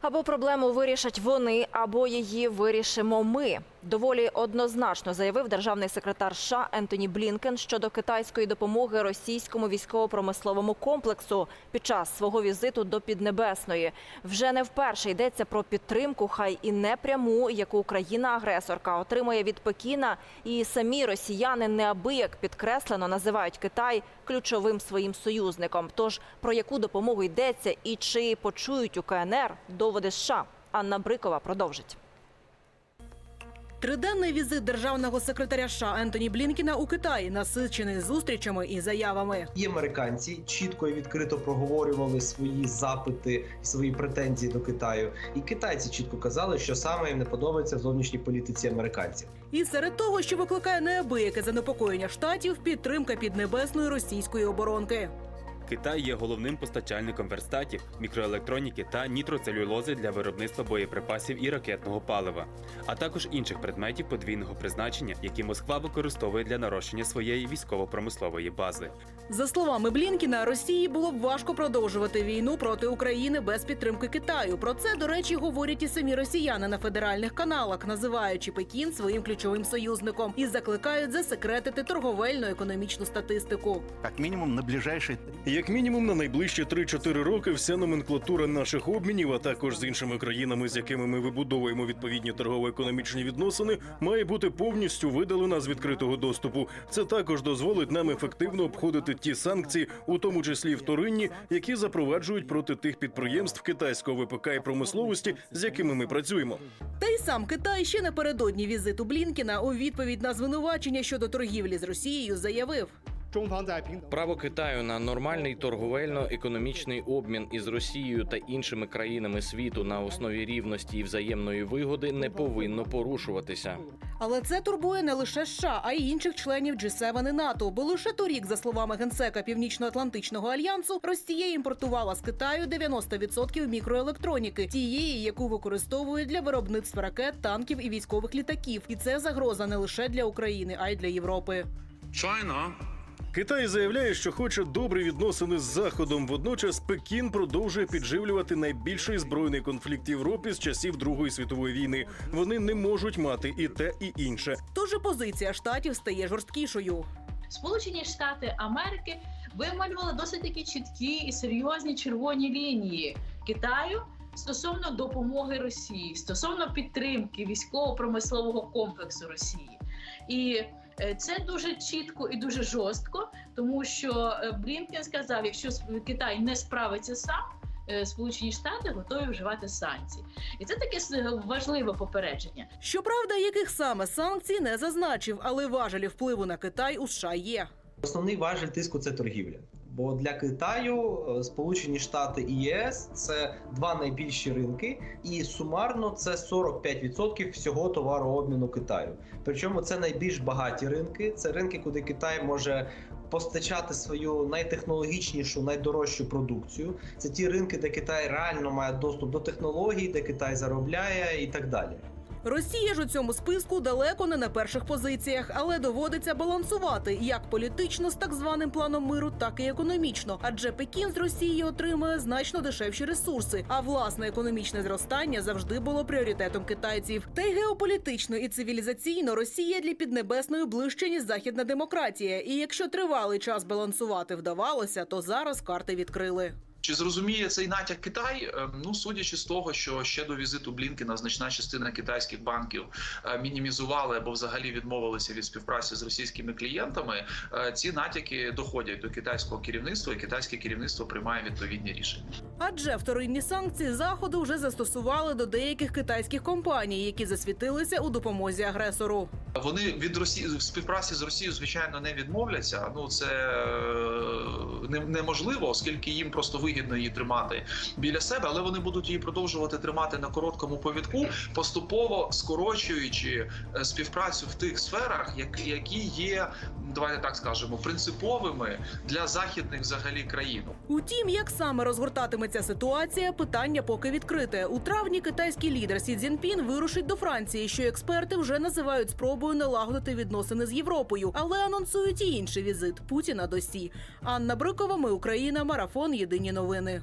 Або проблему вирішать вони, або її вирішимо ми. Доволі однозначно заявив державний секретар США Ентоні Блінкен щодо китайської допомоги російському військово-промисловому комплексу під час свого візиту до Піднебесної. Вже не вперше йдеться про підтримку, хай і непряму, яку країна-агресорка отримує від Пекіна. І самі росіяни неабияк підкреслено називають Китай ключовим своїм союзником. Тож про яку допомогу йдеться і чи почують у КНР доводи США. Анна Брикова продовжить. Триденний візит державного секретаря США Ентоні Блінкіна у Китаї насичений зустрічами і заявами. І американці чітко і відкрито проговорювали свої запити і свої претензії до Китаю. І китайці чітко казали, що саме їм не подобається в зовнішній політиці американців. І серед того, що викликає неабияке занепокоєння штатів, підтримка піднебесної російської оборонки. Китай є головним постачальником верстатів, мікроелектроніки та нітроцелюлози для виробництва боєприпасів і ракетного палива, а також інших предметів подвійного призначення, які Москва використовує для нарощення своєї військово-промислової бази. За словами Блінкіна, Росії було б важко продовжувати війну проти України без підтримки Китаю. Про це, до речі, говорять і самі росіяни на федеральних каналах, називаючи Пекін своїм ключовим союзником і закликають засекретити торговельно-економічну статистику. как минимум на ближайшие Як мінімум на найближчі 3-4 роки вся номенклатура наших обмінів, а також з іншими країнами, з якими ми вибудовуємо відповідні торгово-економічні відносини, має бути повністю видалена з відкритого доступу. Це також дозволить нам ефективно обходити ті санкції, у тому числі вторинні, які запроваджують проти тих підприємств китайського ВПК і промисловості, з якими ми працюємо. Та й сам Китай ще напередодні візиту Блінкіна у відповідь на звинувачення щодо торгівлі з Росією заявив. Право Китаю на нормальний торговельно-економічний обмін із Росією та іншими країнами світу на основі рівності і взаємної вигоди не повинно порушуватися. Але це турбує не лише США, а й інших членів G7 і НАТО. Бо лише торік, за словами генсека Північно-Атлантичного альянсу, Росія імпортувала з Китаю 90% мікроелектроніки, тієї, яку використовують для виробництва ракет, танків і військових літаків. І це загроза не лише для України, а й для Європи. China Китай заявляє, що хоче добрі відносини з Заходом. Водночас Пекін продовжує підживлювати найбільший збройний конфлікт Європі з часів Другої світової війни. Вони не можуть мати і те, і інше. Тож позиція штатів стає жорсткішою. Сполучені Штати Америки вималювали досить такі чіткі і серйозні червоні лінії Китаю стосовно допомоги Росії, стосовно підтримки військово-промислового комплексу Росії. І це дуже чітко і дуже жорстко, тому що е, Блінкен сказав, якщо Китай не справиться сам. е, Сполучені Штати готові вживати санкції, і це таке важливе попередження. Щоправда, яких саме санкцій не зазначив, але важелі впливу на Китай у США є. Основний важель тиску це торгівля. Бо для Китаю е, Сполучені Штати і ЄС це два найбільші ринки, і сумарно це 45% всього товарообміну Китаю. Причому це найбільш багаті ринки. Це ринки, куди Китай може постачати свою найтехнологічнішу, найдорожчу продукцію. Це ті ринки, де Китай реально має доступ до технологій, де Китай заробляє і так далі. Росія ж у цьому списку далеко не на перших позиціях, але доводиться балансувати як політично з так званим планом миру, так і економічно. Адже Пекін з Росії отримує значно дешевші ресурси. А власне економічне зростання завжди було пріоритетом китайців. Та й геополітично і цивілізаційно Росія для піднебесної ближче ніж західна демократія. І якщо тривалий час балансувати вдавалося, то зараз карти відкрили. Чи зрозуміє цей натяк Китай? Е, Ну судячи з того, що ще до візиту Блінкена значна частина китайських банків е, мінімізували або взагалі відмовилися від співпраці з російськими клієнтами, е, ці натяки доходять до китайського керівництва, і китайське керівництво приймає відповідні рішення. Адже вторинні санкції заходу вже застосували до деяких китайських компаній, які засвітилися у допомозі агресору. Вони від Росії в співпраці з Росією, звичайно, не відмовляться. Ну це е, неможливо, оскільки їм просто вигідно її тримати біля себе, але вони будуть її продовжувати тримати на короткому повідку, поступово скорочуючи е, співпрацю в тих сферах, які є, давайте так скажемо, принциповими для західних взагалі країн. Утім, як саме розгортатиметься ситуація, питання поки відкрите. У травні китайський лідер Сі Цзіньпін вирушить до Франції, що експерти вже називають спробою налагодити відносини з Європою, але анонсують і інший візит Путіна до Сі. Анна Брикова, ми Україна, марафон. Єдині новини.